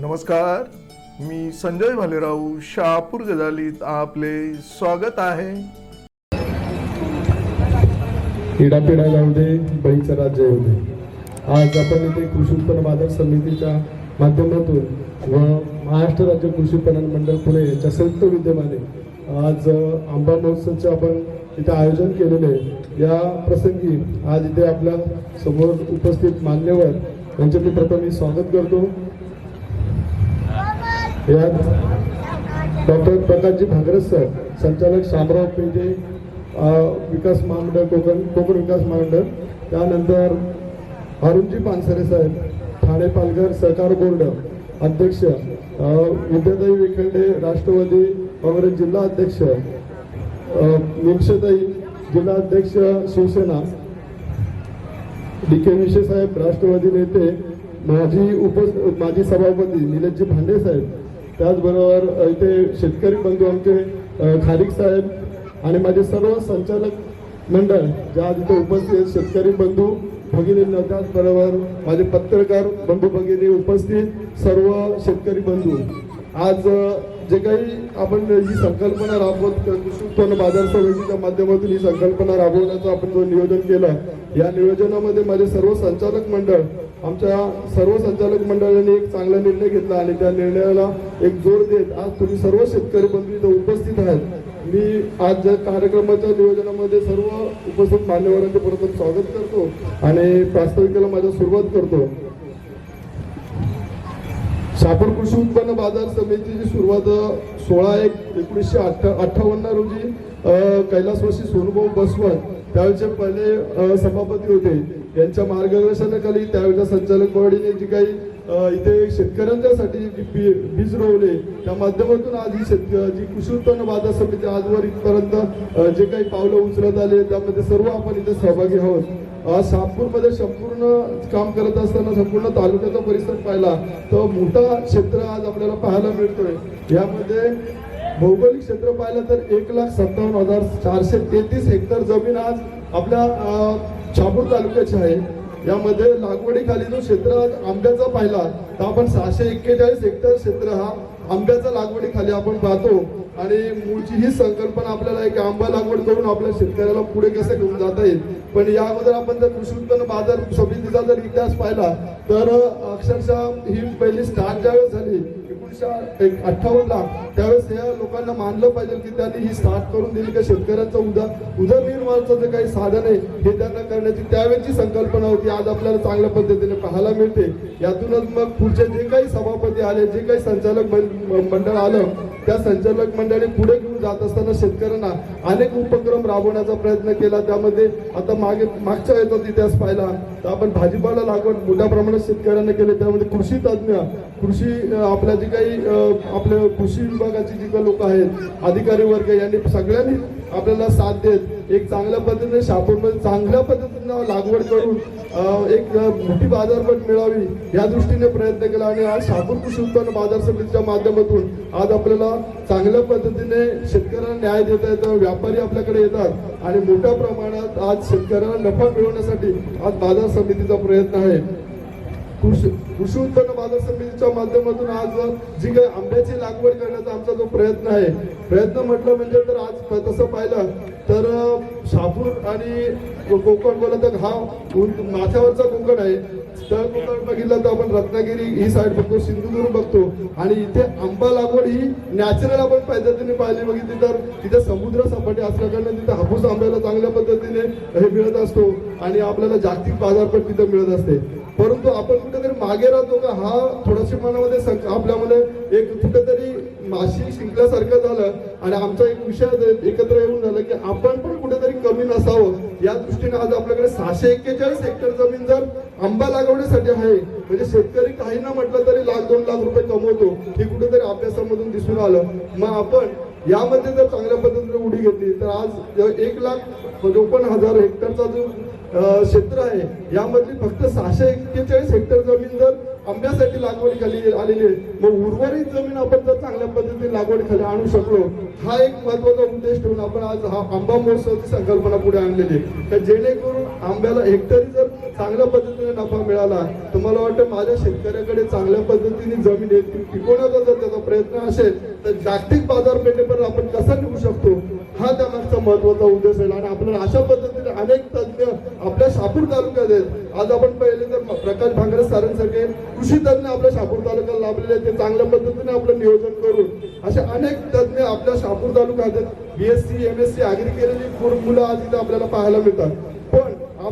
नमस्कार मी संजय भालेराव शहापूर गजालीत आपले स्वागत आहे. पिढा जाऊ दे बळीचं राज्य येऊ दे आज आपण इथे कृषी उत्पन्न बाजार समितीच्या माध्यमातून व महाराष्ट्र राज्य कृषी पणन मंडळ पुणे यांच्या संयुक्त विद्यमाने आज आंबा महोत्सवचे आपण इथे आयोजन केलेले आहे. या प्रसंगी आज इथे आपल्यासमोर उपस्थित मान्यवर यांचे मी प्रथम मी स्वागत करतो. यात डॉक्टर प्रकाशजी भागरस सर संचालक शामराव पेजे विकास महामंडळ कोकण कोकण विकास महामंडळ त्यानंतर अरुणजी पानसरे साहेब ठाणे पालघर सहकार बोर्ड अध्यक्ष विद्याताई विखंडे राष्ट्रवादी काँग्रेस जिल्हा अध्यक्ष निक्षताई जिल्हा अध्यक्ष शिवसेना डी के विशे साहेब राष्ट्रवादी नेते माजी उप माजी सभापती निलेशजी भांडे साहेब त्याचबरोबर इथे शेतकरी बंधू आमचे खारिक साहेब आणि माझे सर्व संचालक मंडळ ज्या आज इथे उपस्थित शेतकरी बंधू भगिनींना त्याचबरोबर माझे पत्रकार बंधू भगिनी उपस्थित सर्व शेतकरी बंधू. आज जे काही आपण ही संकल्पना राबवत कृषी उत्पन्न बाजार समितीच्या माध्यमातून ही संकल्पना राबवण्याचं आपण जो नियोजन केलं या नियोजनामध्ये माझे सर्व संचालक मंडळ आमच्या सर्व संचालक मंडळाने एक चांगला निर्णय घेतला आणि त्या निर्णयाला एक जोर देत आज तुम्ही सर्व शेतकरी बंधू इथं उपस्थित आहेत. मी आज ज्या कार्यक्रमाच्या नियोजनामध्ये सर्व उपस्थित मान्यवरांचे प्रथम स्वागत करतो आणि प्रास्ताविकेला माझ्या सुरुवात करतो. शापूर कृषी उत्पन्न बाजार समितीची सुरुवात सोळा एक एकोणीसशे अठ्ठावन्न रोजी अ, कैलासवासी सोनुभाऊ बसवंत त्यावेळेचे पहिले सभापती होते. यांच्या मार्गदर्शनाखाली त्यावेळेच्या संचालक बॉडीने जी काही इथे शेतकऱ्यांच्यासाठी जी बीज रोवले त्या माध्यमातून आज ही शेतक जी कृषी उत्पन्न बाजार समिती आजवर इथपर्यंत जे काही पावलं उचलत आले त्यामध्ये सर्व आपण इथे सहभागी आहोत. आज शहापूरमध्ये संपूर्ण काम करत असताना संपूर्ण तालुक्याचा परिसर पाहिला तर मोठा क्षेत्र आज आपल्याला पाहायला मिळतोय. यामध्ये भौगोलिक क्षेत्र पाहिलं तर एक लाख सत्तावन्न हजार चारशे तेहतीस हेक्टर जमीन आज आपल्या छापूर तालुक्याची आहे. यामध्ये लागवडीखाली जो क्षेत्र आंब्याचा पाहिला तर आपण सहाशे एक्केचाळीस हेक्टर क्षेत्र हा आंब्याचा लागवडीखाली आपण पाहतो. आणि मूळची ही संकल्पना आपल्याला एक आंबा लागवड करून आपल्या शेतकऱ्याला पुढे कसं घेऊन जाता येईल. पण या अगोदर आपण जर कृषी उत्पन्न बाजार समितीचा जर इतिहास पाहिला तर अक्षरशः ही पहिली स्टार्ट ज्यावेळेस झाली एकोणीसशे एक अठ्ठावन्नला त्यावेळेस या लोकांना मानलं पाहिजे की त्यांनी ही स्टार्ट करून दिली का शेतकऱ्यांचं उदा उदरनिर्वाहाचं जे काही साधन आहे हे त्यांना करण्याची त्यावेळेची संकल्पना होती. आज आपल्याला चांगल्या पद्धतीने पाहायला मिळते. यातूनच मग पुढचे जे काही सभापती आले जे काही संचालक मंडळ आलं त्या संचालक मंडळाने पुढे घेऊन जात असताना शेतकऱ्यांना अनेक उपक्रम राबवण्याचा प्रयत्न केला. त्यामध्ये आता मागे मागच्या याचा इतिहास पाहिला तर आपण भाजीपाला लागवड मोठ्या प्रमाणात शेतकऱ्यांना केली. त्यामध्ये कृषी तज्ज्ञ कृषी आपल्या जे काही आपल्या कृषी विभागाची जी काही लोक आहेत अधिकारी वर्ग यांनी सगळ्यांनी आपल्याला साथ देत एक चांगल्या पद्धतीने शापूरमध्ये चांगल्या पद्धतीनं लागवड करून एक मोठी बाजारपेठ मिळावी या दृष्टीने प्रयत्न केला आणि आज शापूर कृषी उत्पन्न बाजार समितीच्या माध्यमातून आज आपल्याला चांगल्या पद्धतीने शेतकऱ्यांना न्याय देता येतं व्यापारी आपल्याकडे येतात आणि मोठ्या प्रमाणात आज शेतकऱ्यांना नफा मिळवण्यासाठी आज बाजार समितीचा प्रयत्न आहे. कृषी कृषी उत्पन्न बाजार समितीच्या माध्यमातून आज जी काही आंब्याची लागवड करण्याचा आमचा जो प्रयत्न आहे प्रयत्न म्हटलं म्हणजे तर आज तसं पाहिलं तर शापूर आणि कोकण बोला तर हा माथ्यावरचा कोकण आहे. तर कोकण बघितलं तर आपण रत्नागिरी ही साईड बघतो सिंधुदुर्ग बघतो. आणि इथे आंबा लागवड ही नॅचरल आपण पद्धतीने पाहिली. बघितली तर तिथे समुद्र सपाटी असल्याकडनं तिथे हापूस आंब्याला चांगल्या पद्धतीने हे मिळत असतो. आणि आपल्याला जागतिक बाजारपेठ तिथे मिळत असते. परंतु आपण कुठेतरी मागे राहतो का? हा थोडंसं मनामध्ये आपल्यामध्ये एक कुठेतरी माशी शिंकल्यासारखं झालं आणि आमचा एक विषय एकत्र येऊन झालं की आपण पण कुठेतरी कमी नसावं. या दृष्टीने आज आपल्याकडे सहाशे एक्केचाळीस हेक्टर जमीन जर आंबा लागवडीसाठी आहे म्हणजे शेतकरी काही ना म्हटलं तरी लाख दोन लाख रुपये कमवतो हे कुठेतरी अभ्यासामधून दिसून आलं. मग आपण यामध्ये जर चांगल्या पद्धतीने उडी घेतली तर आज एक लाख म्हणजे चोपन्न हजार हेक्टरचा जो क्षेत्र आहे. यामधली फक्त सहाशे एक्केचाळीस हेक्टर जमीन जर आंब्यासाठी लागवडी खाली आलेली आहे मग उर्वरित जमीन आपण जर चांगल्या पद्धतीने लागवड खाली आणू शकलो हा एक महत्त्वाचा उद्देश ठेवून आपण आज हा आंबा महोत्सवाची संकल्पना पुढे आणलेली आहे. तर जेणेकरून आंब्याला हेक्टरी जर चांगल्या पद्धतीने नफा मिळाला. तर मला वाटतं माझ्या शेतकऱ्याकडे चांगल्या पद्धतीने जमीन टिकवण्याचा जर त्याचा प्रयत्न असेल तर जागतिक बाजारपेठेपर्यंत आपण कसा निघू शकतो? हा त्यामागचा महत्त्वाचा उद्देश आहे. आणि आपल्याला अशा पद्धतीने अनेक तज्ञ आपल्या शापूर तालुक्यात आहेत. आज आपण पहिले तर प्रकाश भांगरे सरांसारखे कृषी तज्ञ आपल्या शापूर तालुक्याला लाभलेले आहेत. ते चांगल्या पद्धतीने आपलं नियोजन करून असे अनेक तज्ञ आपल्या शापूर तालुक्यात आहेत. BSc M S C agri केलेली मुलं आज इथे आपल्याला पाहायला मिळतात.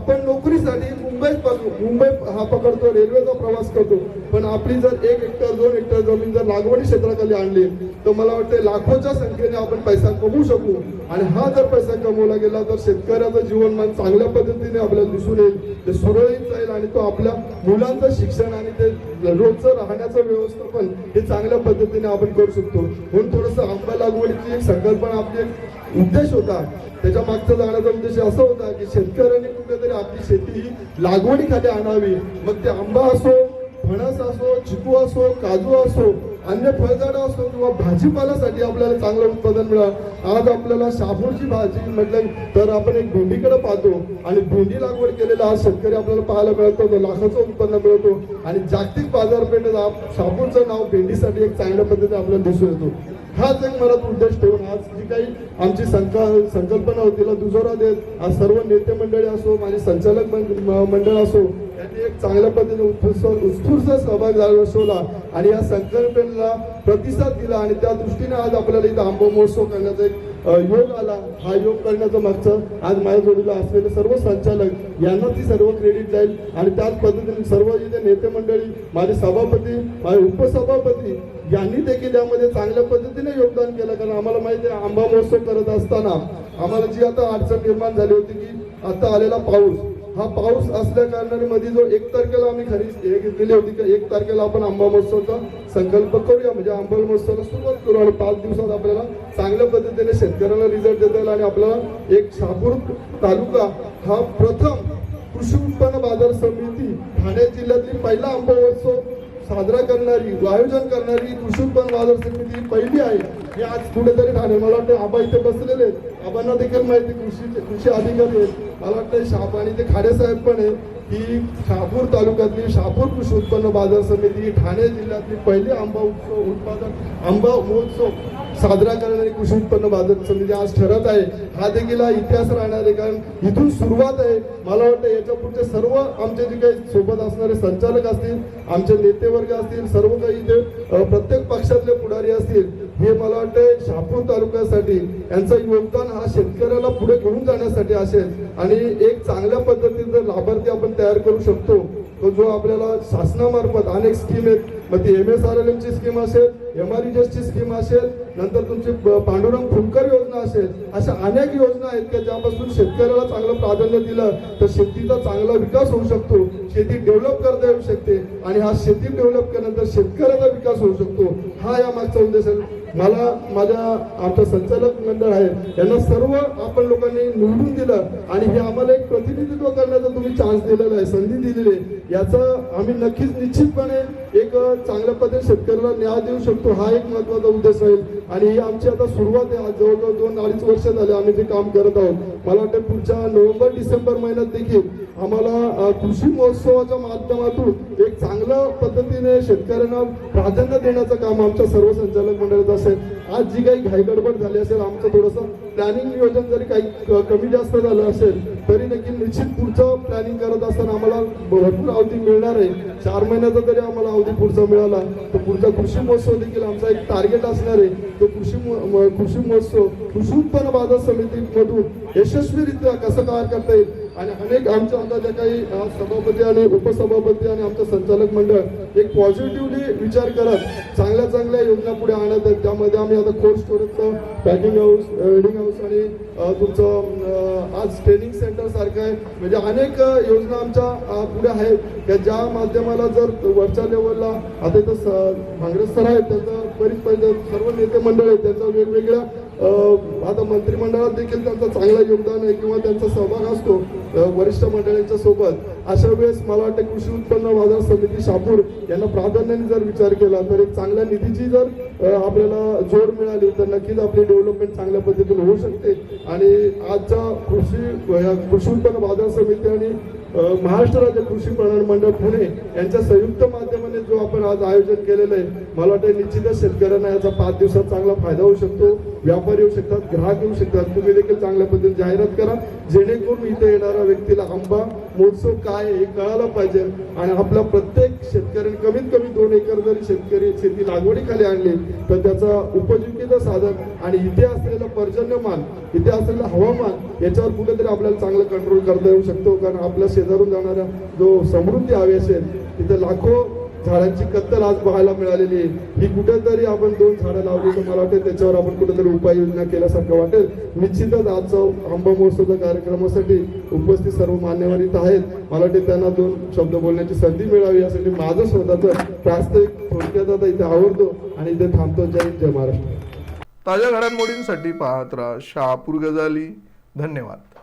आपण नोकरीसाठी मुंबईत पकडू मुंबई हा पकडतो रेल्वेचा प्रवास करतो. पण आपली जर एक हेक्टर दोन हेक्टर जमीन जर लागवडी क्षेत्राखाली आणली तर मला वाटतं लाखोच्या संख्येने आपण पैसा कमवू शकू. आणि हा जर पैसा कमवला गेला तर शेतकऱ्याचं जीवनमान चांगल्या पद्धतीने आपल्याला दिसून येईल. ते सुरळीत जाईल आणि तो आपल्या मुलांचं शिक्षण आणि ते रोजचं राहण्याचं व्यवस्थापन हे चांगल्या पद्धतीने आपण करू शकतो. म्हणून थोडस आंबा लागवडीची एक संकल्पना आपली एक उद्देश होता. त्याच्या मागचा जाण्याचा उद्देश असा होता की शेतकऱ्यांनी कुठेतरी आपली शेती ही लागवडीखाली आणावी. मग ते आंबा असो फणस असो चिकू असो काजू असो अन्य फळझाडं असतो किंवा भाजीपाल्यासाठी आपल्याला चांगलं उत्पादन मिळालं. आज आपल्याला शापूरची भाजी म्हटलं तर आपण एक भेंडीकडे पाहतो आणि भेंडी लागवड केलेला आज शेतकरी आपल्याला पाहायला मिळतो तो लाखाचं उत्पन्न मिळतो आणि जागतिक बाजारपेठेत शापूरचं नाव भेंडीसाठी एक चांगल्या पद्धतीने आपल्याला दिसून येतो. हाच एक मनात उद्देश ठेवून आज जी काही आमची संक- संकल्पना होती तिला दुजोरा देत आज सर्व नेते मंडळी असो माझे संचालक मंड- म- मंडळ असो यांनी एक चांगल्या पद्धतीने उत्कृष्ट उत्स्फूर्त सहभाग दर्शवला आणि या संकल्पनेला प्रतिसाद दिला आणि त्या दृष्टीने आज आपल्याला इथं आंबो महोत्सव करण्याचा एक योग आला. हा योग करण्याचं मागचं आज माझ्या जोडीला असलेले सर्व संचालक यांना ती सर्व क्रेडिट जाईल. आणि त्याच पद्धतीने सर्व इथे नेते मंडळी माझे सभापती माझे उपसभापती यांनी देखील यामध्ये चांगल्या पद्धतीने योगदान केलं कारण आम्हाला माहिती आहे आंबा महोत्सव करत असताना आम्हाला जी आता अडचण निर्माण झाली होती की आता आलेला पाऊस हा पाऊस असल्या कारणाने मध्ये जो एक तारखेला आम्ही खरी हे घेतलेली होती की एक तारखेला आपण आंबा महोत्सवचा संकल्प करूया. म्हणजे आंबा महोत्सवाला सुरुवात करू आणि पाच दिवसात आपल्याला चांगल्या पद्धतीने शेतकऱ्याला रिझल्ट देता येईल आणि आपल्याला एक शहापूर तालुका हा प्रथम कृषी उत्पन्न बाजार समिती ठाणे जिल्ह्यातली पहिला आंबा महोत्सव साजरा करणारी आयोजन करणारी कृषी उत्पन्न बाजार समिती पहिली आहे. हे आज कुठेतरी ठाणे मला वाटतं आबा इथे बसलेले आहेत. आबांना देखील माहिती कृषी कृषी अधिकारी आहेत. मला वाटतं शाप आणि ते खाडेसाहेब पण आहेत ही शहापूर तालुक्यातली शहापूर कृषी उत्पन्न बाजार समिती ठाणे जिल्ह्यातली पहिली आंबा उत्सव उत्पादन आंबा महोत्सव साजरा करणारी कृषी उत्पन्न बाजार समिती आज ठरत आहे. हा देखील हा इतिहास राहणार आहे कारण इथून सुरुवात आहे. मला वाटतं याच्या पुढचे सर्व आमचे जे काही सोबत असणारे संचालक असतील आमचे नेतेवर्ग असतील सर्व काही इथे प्रत्येक पक्षातले पुढारी असतील हे मला वाटतं शहापूर तालुक्यासाठी यांचं योगदान हा शेतकऱ्याला पुढे घेऊन जाण्यासाठी असेल. आणि एक चांगल्या पद्धतीने जर लाभार्थी आपण तयार करू शकतो तो जो आपल्याला शासनामार्फत अनेक स्कीम आहेत मग ती एम एस आर एल ची स्कीम असेल एम आर ची स्कीम असेल नंतर तुमची पांडुरंग फुंकर योजना असेल अशा अनेक योजना आहेत की ज्यापासून शेतकऱ्याला चांगलं प्राधान्य दिलं तर शेतीचा चांगला विकास होऊ शकतो शेती डेव्हलप करता येऊ शकते आणि हा शेती डेव्हलप केल्यानंतर शेतकऱ्याचा विकास होऊ शकतो. हा या मागचा उद्देश आहे. मला माझ्या आमचं संचालक मंडळ आहे यांना सर्व आपण लोकांनी निवडून दिलं आणि हे आम्हाला एक प्रतिनिधित्व करण्याचा तुम्ही चान्स दिलेला आहे संधी दिलेली आहे. याचा आम्ही नक्कीच निश्चितपणे एक चांगल्या पद्धतीने शेतकऱ्याला न्याय देऊ शकतो हा एक महत्त्वाचा उद्देश राहील आणि ही आमची आता सुरुवात आहे आज जवळजवळ दोन अडीच वर्ष झाले आम्ही ते काम करत आहोत. मला वाटतं पुढच्या नोव्हेंबर डिसेंबर महिन्यात देखील आम्हाला कृषी महोत्सवाच्या माध्यमातून एक चांगल्या पद्धतीने शेतकऱ्यांना प्राधान्य देण्याचं काम आमच्या सर्व संचालक मंडळात असेल. आज जी काही घाईगडबड झाली असेल आमचं थोडंसं प्लॅनिंग नियोजन जरी काही कमी जास्त झालं असेल तरी देखील निश्चित पुढचं प्लॅनिंग करत असताना आम्हाला भरपूर अवधी मिळणार आहे. चार महिन्याचा जरी आम्हाला अवधी पुढचा मिळाला तर पुढचा कृषी महोत्सव देखील आमचा एक टार्गेट असणार आहे. तो कृषी म- कृषी महोत्सव कृषी उत्पन्न बाजार समितीमधून यशस्वीरित्या कसं कार्य करता येईल आणि अनेक आमच्या आता ज्या काही सभापती आणि उपसभापती आणि आमचं संचालक मंडळ एक पॉझिटिव्हली विचार करत चांगल्या चांगल्या योजना पुढे आणत आहेत. त्यामध्ये आम्ही आता कोल्ड स्टोरेजचं पॅकिंग हाऊस रिडिंग हाऊस आणि तुमचं आज ट्रेनिंग सेंटर सारखं आहे. म्हणजे अनेक योजना आमच्या पुढे आहेत. त्या ज्या माध्यमाला जर वरच्या लेवलला आता इथं स- भांगरे सर आहेत त्यांचं बरीच पहिले सर्व नेते मंडळ आहेत त्यांचं वेगवेगळ्या आता मंत्रिमंडळात देखील त्यांचं चांगलं योगदान आहे किंवा त्यांचा सहभाग असतो. वरिष्ठ मंडळींच्या सोबत अशा वेळेस मला वाटतं कृषी उत्पन्न बाजार समिती शापूर यांना प्राधान्याने जर विचार केला तर एक चांगल्या निधीची जर आपल्याला जोड मिळाली तर नक्कीच आपली डेव्हलपमेंट चांगल्या पद्धतीने होऊ शकते. आणि आजच्या कृषी कृषी उत्पन्न बाजार समिती आणि महाराष्ट्र राज्य कृषी पणन मंडळ पुणे यांच्या संयुक्त माध्यमाने जो आपण आज आयोजन केलेलं आहे मला वाटतं निश्चितच शेतकऱ्यांना याचा पाच दिवसात चांगला फायदा होऊ शकतो. व्यापारी येऊ शकतात ग्राहक येऊ शकतात. तुम्ही देखील चांगल्या पद्धतीने जाहिरात करा. जेणेकरून इथे येणारा व्यक्तीला आंबा महोत्सव काय हे कळायला पाहिजे. आणि आपला प्रत्येक शेतकऱ्याने कमीत कमी दोन एकर जरी शेतकरी शेती लागवडीखाली आणली तर त्याचा उपजीविकेचं साधन आणि इथे असलेलं पर्जन्यमान इथे असलेलं हवामान याच्यावर कुठेतरी आपल्याला चांगलं कंट्रोल करता येऊ शकतो. कारण आपल्या शेजारून जाणारा जो समृद्धी हवी असेल तिथे लाखो झाडांची कत्तल आज पाहायला मिळालेली आहे. ही कुठेतरी आपण दोन झाडं लावली तर मला वाटतं त्याच्यावर आपण कुठेतरी उपाययोजना केल्यासारखं वाटेल. निश्चितच आजचा आंबा महोत्सवच्या कार्यक्रमासाठी उपस्थित सर्व मान्यवर इथं आहेत. मला वाटते त्यांना दोन शब्द बोलण्याची संधी मिळावी यासाठी माझं स्वतःचं प्रास्ताविक थोडक्यात आता इथे आवडतो आणि इथे थांबतो. जय जय महाराष्ट्र. ताज्या घडामोडींसाठी पाहत राहा शहापूर गजाली. धन्यवाद.